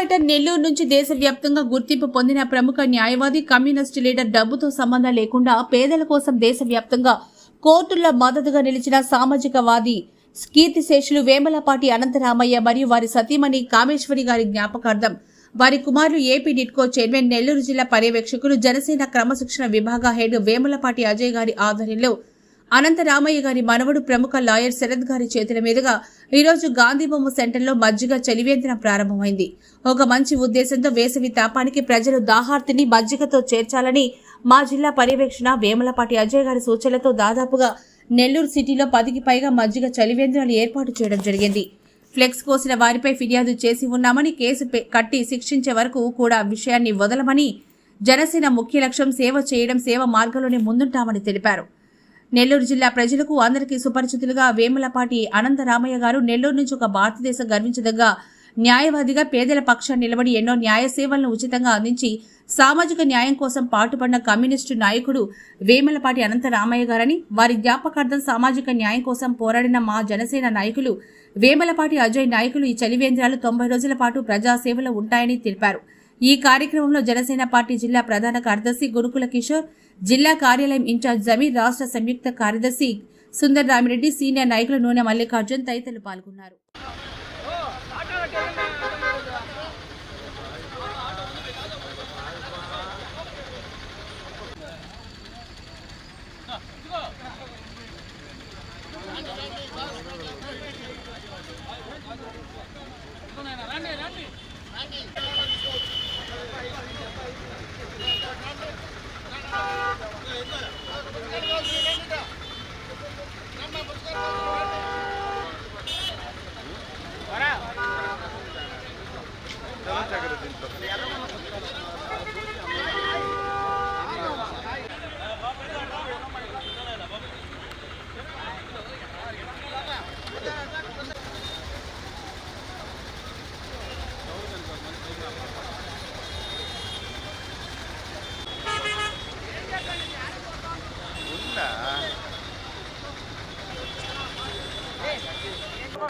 Fighter Nellore నుంచి దేశవ్యాప్తంగా గుర్తింపు పొందిన ప్రముఖ న్యాయవాది కమ్యూనిస్టు లీడర్ డబ్బుతో సంబంధం లేకుండా పేదల కోసం దేశవ్యాప్తంగా కోర్టుల్లో మద్దతుగా నిలిచిన సామాజికవాది కీర్తిశేషులు వేమలపాటి అనంతరామయ్య మరియు వారి సతీమణి కామేశ్వరి గారి జ్ఞాపకార్థం వారి కుమారులు ఏపీ డిట్కో చైర్మన్ నెల్లూరు జిల్లా పర్యవేక్షకులు జనసేన క్రమశిక్షణ విభాగ హెడ్ వేములపాటి అజయ్ గారి ఆధ్వర్యంలో అనంత రామయ్య గారి మనవడు ప్రముఖ లాయర్ శరత్ గారి చేతుల మీదుగా ఈరోజు గాంధీబొమ్మ సెంటర్లో మజ్జిగ చలివేంద్రం ప్రారంభమైంది. ఒక మంచి ఉద్దేశంతో వేసవి తాపానికి ప్రజలు దాహార్తిని మజ్జిగతో చేర్చాలని మా జిల్లా పర్యవేక్షణ వేమలపాటి అజయ్ గారి సూచనలతో దాదాపుగా నెల్లూరు సిటీలో పదికి పైగా మజ్జిగ చలివేంద్రాలు ఏర్పాటు చేయడం జరిగింది. ఫ్లెక్స్ కోసిన వారిపై ఫిర్యాదు చేసి ఉన్నామని కేసు కట్టి శిక్షించే వరకు కూడా విషయాన్ని వదలమని జనసేన ముఖ్య లక్ష్యం సేవ చేయడం సేవ మార్గంలోనే ముందుంటామని తెలిపారు. నెల్లూరు జిల్లా ప్రజలకు అందరికీ సుపరిచితులుగా వేములపాటి అనంతరామయ్య గారు నెల్లూరు నుంచి ఒక భారతదేశం గర్వించదగ్గ న్యాయవాదిగా పేదల పక్షాన్ని నిలబడి ఎన్నో న్యాయ సేవలను ఉచితంగా అందించి సామాజిక న్యాయం కోసం పాటుపడిన కమ్యూనిస్టు నాయకుడు వేమలపాటి అనంతరామయ్య గారని వారి జ్ఞాపకార్థం సామాజిక న్యాయం కోసం పోరాడిన మా జనసేన నాయకులు వేమలపాటి అజయ్ నాయకులు ఈ చలివేంద్రాలు తొంభై రోజుల పాటు ప్రజాసేవలో ఉంటాయని తెలిపారు. ఈ కార్యక్రమంలో జనసేన పార్టీ జిల్లా ప్రధాన కార్యదర్శి గురుకుల కిషోర్ జిల్లా కార్యాలయం ఇన్ఛార్జ్ జమీర్ రాష్ట్ర సంయుక్త కార్యదర్శి సుందర్ రామిరెడ్డి సీనియర్ నాయకులు నూనె మల్లికార్జున్ తదితరులు పాల్గొన్నారు.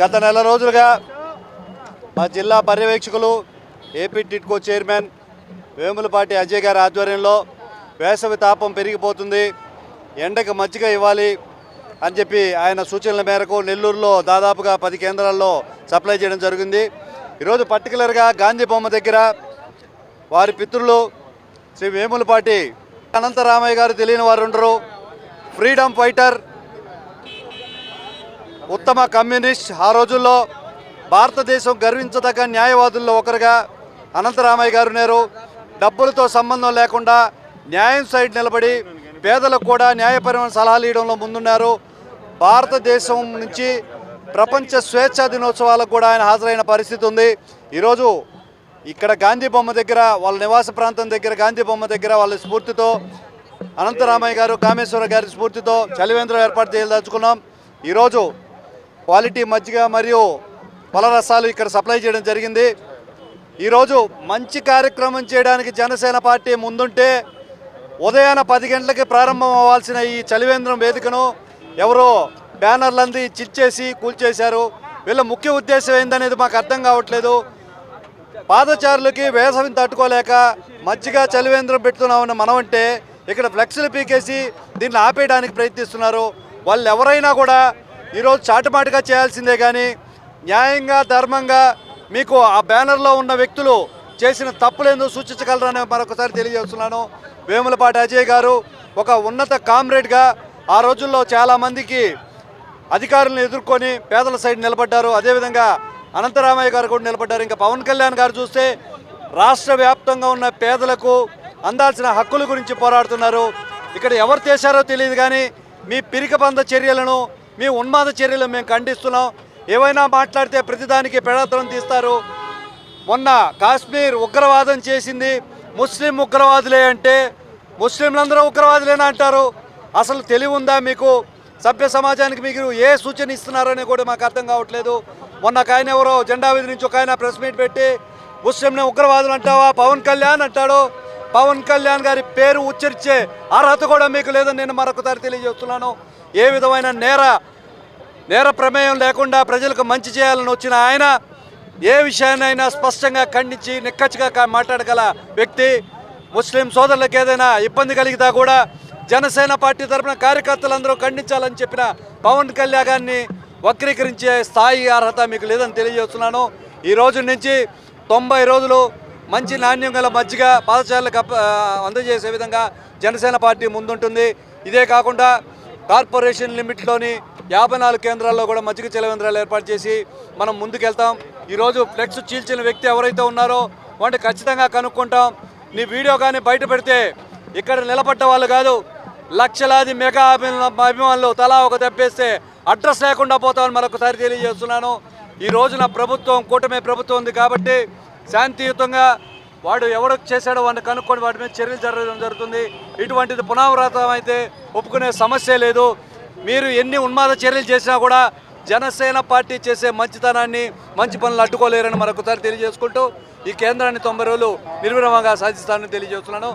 గత నెల రోజులుగా మా జిల్లా పర్యవేక్షకులు AP TIDCO chairman Vemulapati Ajay గారి ఆధ్వర్యంలో వేసవి తాపం పెరిగిపోతుంది. ఎండకు మజ్జిగ ఇవ్వాలి అని చెప్పి ఆయన సూచనల మేరకు నెల్లూరులో దాదాపుగా పది కేంద్రాల్లో సప్లై చేయడం జరిగింది. ఈరోజు పర్టికులర్గా గాంధీ బొమ్మ దగ్గర వారి పితృలు శ్రీ వేములపాటి అనంతరామయ్య గారు తెలియని వారు ఉండరు. ఫ్రీడమ్ ఫైటర్ ఉత్తమ కమ్యూనిస్ట్ ఆ రోజుల్లో భారతదేశం గర్వించదగ్గ న్యాయవాదుల్లో ఒకరుగా అనంతరామయ్య గారు ఉన్నారు. డబ్బులతో సంబంధం లేకుండా న్యాయం సైడ్ నిలబడి పేదలకు కూడా న్యాయపరమైన సలహాలు ఇవ్వడంలో ముందున్నారు. భారతదేశం నుంచి ప్రపంచ స్వేచ్ఛా దినోత్సవాలకు కూడా ఆయన హాజరైన పరిస్థితి ఉంది. ఈరోజు ఇక్కడ గాంధీ బొమ్మ దగ్గర వాళ్ళ నివాస ప్రాంతం దగ్గర గాంధీ బొమ్మ దగ్గర వాళ్ళ స్ఫూర్తితో అనంతరామయ్య గారు కామేశ్వర గారి స్ఫూర్తితో చలివేంద్రం ఏర్పాటు చేయదలుచుకున్నాం. ఈరోజు క్వాలిటీ మజ్జిగ మరియు పలరసాలు ఇక్కడ సప్లై చేయడం జరిగింది. ఈరోజు మంచి కార్యక్రమం చేయడానికి జనసేన పార్టీ ముందుంటే ఉదయాన పది గంటలకి ప్రారంభం అవ్వాల్సిన ఈ చలివేంద్రం వేదికను ఎవరో బ్యానర్లంది చిచ్చేసి కూల్చేశారు. వీళ్ళ ముఖ్య ఉద్దేశం ఏందనేది మాకు అర్థం కావట్లేదు. పాదచారులకి వేసవిని తట్టుకోలేక మజ్జిగ చలివేంద్రం పెడుతున్నామని మనమంటే ఇక్కడ ఫ్లెక్స్లు పీకేసి దీన్ని ఆపేయడానికి ప్రయత్నిస్తున్నారు. వాళ్ళు ఎవరైనా కూడా ఈరోజు చాటుమాటుగా చేయాల్సిందే కానీ న్యాయంగా ధర్మంగా మీకు ఆ బ్యానర్లో ఉన్న వ్యక్తులు చేసిన తప్పులేందో సూచించగలరని మరొకసారి తెలియజేస్తున్నాను. వేములపాటి అజయ్ గారు ఒక ఉన్నత కామ్రేడ్గా ఆ రోజుల్లో చాలామందికి అధికారులను ఎదుర్కొని పేదల సైడ్ నిలబడ్డారు. అదేవిధంగా అనంతరామయ్య గారు కూడా నిలబడ్డారు. ఇంకా పవన్ కళ్యాణ్ గారు చూస్తే రాష్ట్ర వ్యాప్తంగా ఉన్న పేదలకు అందాల్సిన హక్కుల గురించి పోరాడుతున్నారు. ఇక్కడ ఎవరు చేశారో తెలియదు కానీ మీ పిరికబంద చర్యలను మీ ఉన్మాద చర్యలు మేము ఖండిస్తున్నాం. ఏవైనా మాట్లాడితే ప్రతిదానికి పెడాతనం తీస్తారు. మొన్న కాశ్మీర్ ఉగ్రవాదం చేసింది. ముస్లిం ఉగ్రవాదులే అంటే ముస్లింలందరూ ఉగ్రవాదులేనా అంటారు? అసలు తెలివి ఉందా మీకు? సభ్య సమాజానికి మీకు ఏ సూచన ఇస్తున్నారని కూడా మాకు అర్థం కావట్లేదు. మొన్న ఒక ఆయన ఎవరో జెండా వీధి నుంచి ఒక ఆయన ప్రెస్ మీట్ పెట్టి ముస్లింని ఉగ్రవాదులు అంటావా? పవన్ కళ్యాణ్ అంటాడు. పవన్ కళ్యాణ్ గారి పేరు ఉచ్చరించే అర్హత కూడా మీకు లేదని నేను మరొకసారి తెలియజేస్తున్నాను. ఏ విధమైన నేర నేర ప్రమేయం లేకుండా ప్రజలకు మంచి చేయాలని వచ్చిన ఆయన ఏ విషయాన్నైనా స్పష్టంగా ఖండించి నిక్కచ్చిగా మాట్లాడగల వ్యక్తి ముస్లిం సోదరులకు ఏదైనా ఇబ్బంది కలిగితే కూడా జనసేన పార్టీ తరపున కార్యకర్తలందరూ ఖండించాలని చెప్పిన పవన్ కళ్యాణ్ని వక్రీకరించే స్థాయి అర్హత మీకు లేదని తెలియజేస్తున్నాను. ఈ రోజు నుంచి తొంభై రోజులు మంచి నాణ్యం గల మజ్జిగ పాదచారులకు అందజేసే విధంగా జనసేన పార్టీ ముందుంటుంది. ఇదే కాకుండా కార్పొరేషన్ లిమిట్లోని యాభై నాలుగు కేంద్రాల్లో కూడా మజ్జిగ చలవేంద్రాలు ఏర్పాటు చేసి మనం ముందుకెళ్తాం. ఈరోజు ఫ్లెక్స్ చీల్చిన వ్యక్తి ఎవరైతే ఉన్నారో వాటిని ఖచ్చితంగా కనుక్కుంటాం. నీ వీడియో కానీ బయట పెడితే ఇక్కడ నిలబడ్డ వాళ్ళు కాదు లక్షలాది మెగా అభిమానులు తలా ఒక దెబ్బేస్తే అడ్రస్ లేకుండా పోతామని మరొకసారి తెలియజేస్తున్నాను. ఈ రోజున ప్రభుత్వం కూటమి ప్రభుత్వం ఉంది కాబట్టి శాంతియుతంగా వాడు ఎవడు చేశాడో వాడిని కనుక్కొని వాటి మీద చర్యలు జరగడం జరుగుతుంది. ఇటువంటిది పునరావృతం అయితే ఒప్పుకునే సమస్య లేదు. మీరు ఎన్ని ఉన్మాద చర్యలు చేసినా కూడా జనసేన పార్టీ చేసే మంచితనాన్ని మంచి పనులు అడ్డుకోలేరని మరొకసారి తెలియజేసుకుంటూ ఈ కేంద్రాన్ని తొంభై రోజులు నిర్విరామంగా సాధిస్తానని తెలియజేస్తున్నాను.